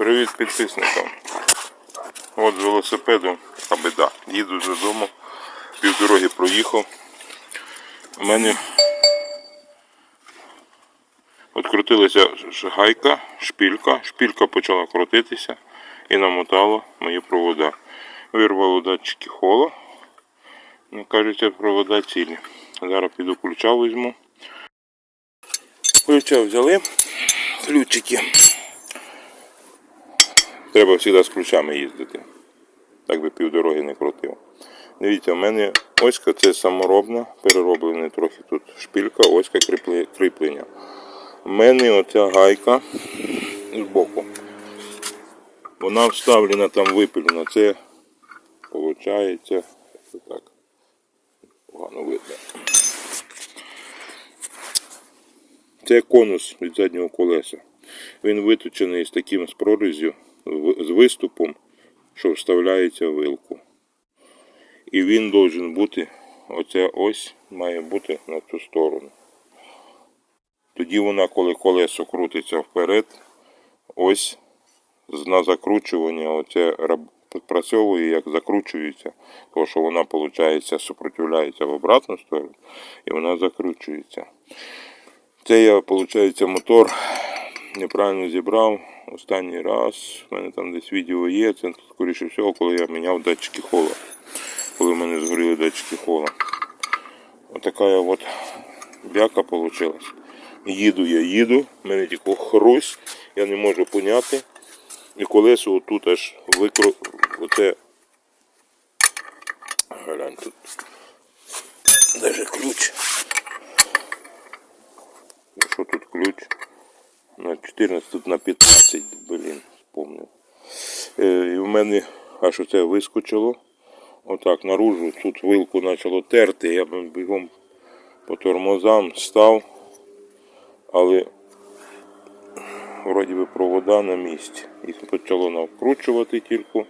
Привіт підписникам. От з велосипедом, а біда. Їду додому, півдороги проїхав. У мене відкрутилася гайка, шпілька. Шпілька почала крутитися і намотала мої провода. Вирвало датчики хола. Ну, кажеться, провода цілі. Зараз піду ключа візьму. Ключа взяли. Ключики. Треба завжди з ключами їздити. Так би півдороги не крутив. Дивіться, в мене оська це саморобна, перероблена трохи тут шпілька, оська кріплення. У мене оця гайка з боку. Вона вставлена там випилена. Це виходить так. Погано видно. Це конус від заднього колеса. Він виточений з таким з прорізю, з виступом, що вставляється в вилку. І він должен бути, оця ось має бути на цю сторону. Тоді вона, коли колесо крутиться вперед, ось на закручування оце підпрацьовує, як закручується, тому що вона, виходить, супротивляється в обратну сторону і вона закручується. Це я, виходить, мотор неправильно зібрав останній раз. У мене там десь відео є. Це скоріше всього, коли я міняв датчики хола. Коли в мене згоріли датчики хола. Отака от бяка вийшла. Їду я їду, в мене тільки хрусь, я не можу поняти. І колесо отут аж викру... Оце. Глянь тут. Даже ключ. Що тут ключ? На 14, тут на 15, блін, вспомнив. Е, і в мене аж оце вискочило. Отак, наружу тут вилку почало терти, я бігом по тормозам став, але вроді би провода на місці. Їх почало навкручувати тільки.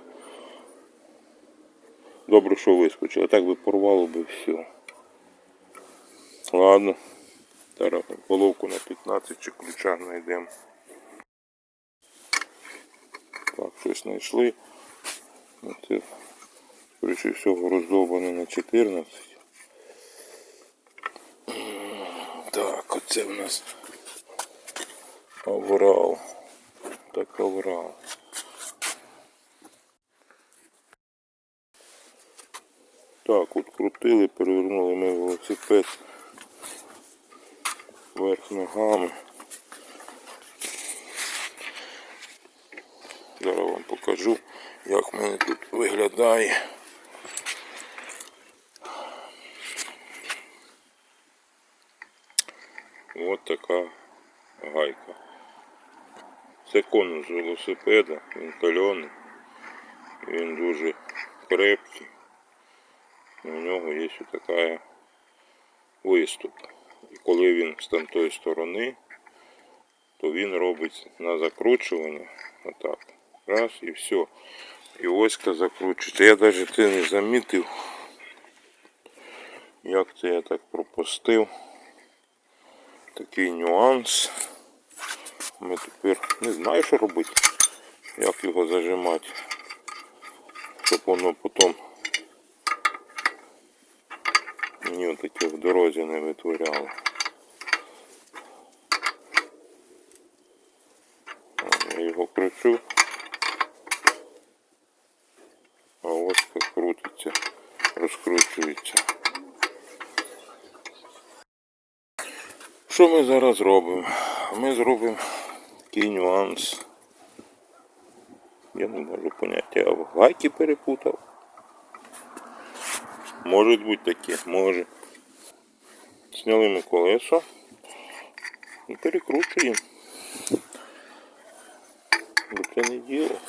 Добре, що вискочило. Так би порвало би все. Ладно. Зараз головку на 15 чи ключа знайдемо. Так, щось знайшли. Ну, Це, скоріше всього, роздовбане на 14. Так, оце в нас оврал. Так, оврал. Так, от крутили, перевернули ми велосипед вверх ногами. Зараз вам покажу, як в мене тут виглядає. Ось така гайка. Це конус велосипеда, він кальоний, він дуже крепкий. У нього є така виступ. І коли він з тамтої сторони, то він робить на закручування отак. Раз і все. І оська закручується. Я навіть це не замітив. Як це я так пропустив. Такий нюанс. Ми тепер не знаю, що робити. Як його зажимати. Щоб воно потім мені отаке в дорозі не витворяло. Я його кручу. А ось крутиться, розкручується. Що ми зараз робимо? Ми зробимо такий нюанс. Я не можу поняти, я в гайки перепутав. Може бути таке, може. Сняли ми колесо і перекручуємо. Бо це не діло.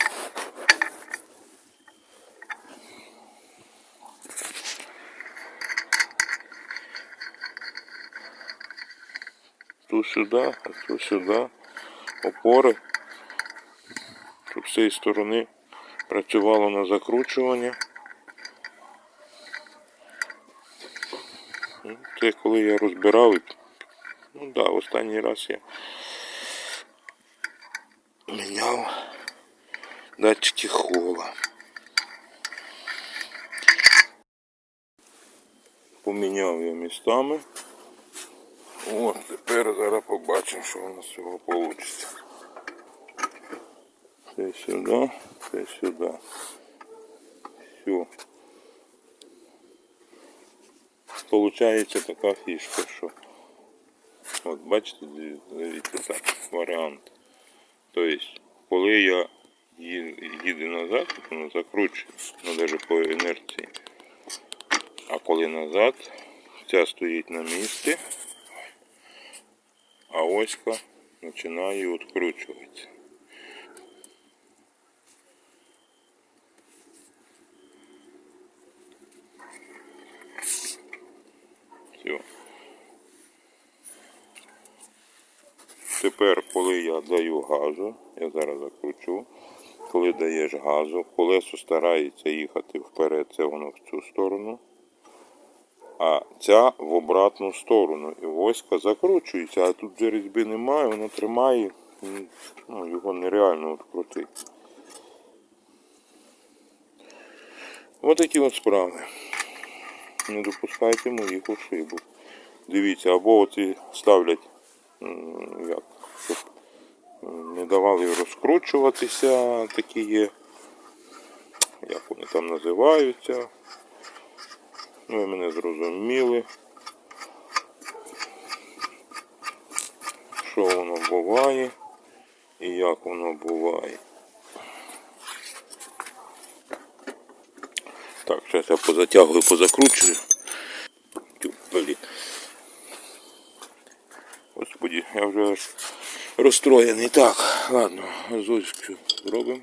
Ту сюди, а ту сюди. Опори. Щоб з цієї сторони працювало на закручування. Це коли я розбирав, ну да, останній раз я міняв датчики хола. Поміняв я містами. О, тепер зараз побачимо, що у нас з цього вийде. Це сюди, це сюди. Все. Получається така фішка, що от бачите, дивіться так, варіант. Тобто, коли я їду назад, воно закручує, ну навіть по інерції. А коли назад, ця стоїть на місці, а оська починає відкручуватися. Все. Тепер, коли я даю газу, я зараз закручу, коли даєш газу, колесо старається їхати вперед, це воно в цю сторону, а ця в обратну сторону. І воська закручується, а тут же різьби немає, воно тримає, ну, його нереально відкрутити. Ось такі от справи. Не допускайте моїх ошибок. Дивіться, або оці ставлять, як, щоб не давали розкручуватися, такі є. Як вони там називаються. Ну, ви мене зрозуміли. Що воно буває і як воно буває. Так, зараз я позатягую, позакручую. Тю, блін. Господи, я вже аж розстроєний. Так, ладно, зоську зробимо.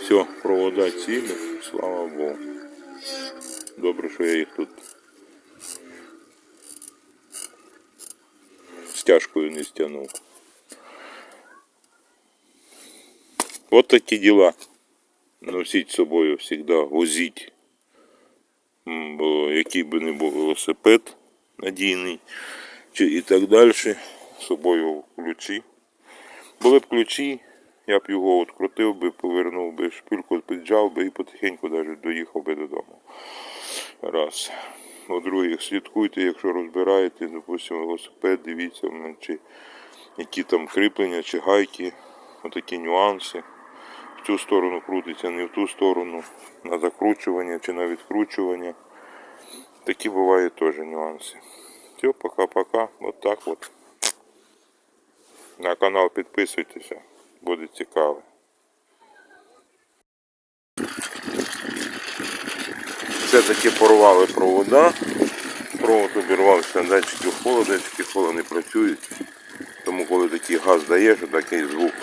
Все, провода цілі, слава Богу. Добре, що я їх тут стяжкою не стягнув. От такі діла. Носіть з собою завжди, возіть. Бо який би не був велосипед надійний, чи і так далі, з собою ключі. Були б ключі, я б його відкрутив би, повернув би шпильку, піджав би і потихеньку навіть доїхав би додому. Раз. По-друге, слідкуйте, якщо розбираєте, допустимо, велосипед, дивіться, чи які там кріплення, чи гайки, отакі нюанси. В цю сторону крутиться, не в ту сторону, на закручування чи на відкручування. Такі бувають теж нюанси. Все, пока-пока. От так от. На канал підписуйтеся, буде цікаво. Все-таки порвали провода. Провод обірвався, датчики холоду, датчики холоду не працюють. Тому коли такий газ даєш, такий звук.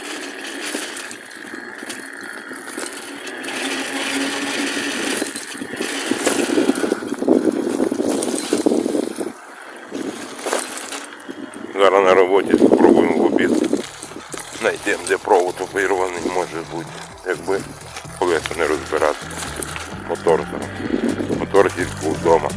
Зараз на роботі спробуємо в обід. Знайдемо, де провод обірваний може бути. Якби колеса не розбирати. Мотор. Мотор тільки вдома.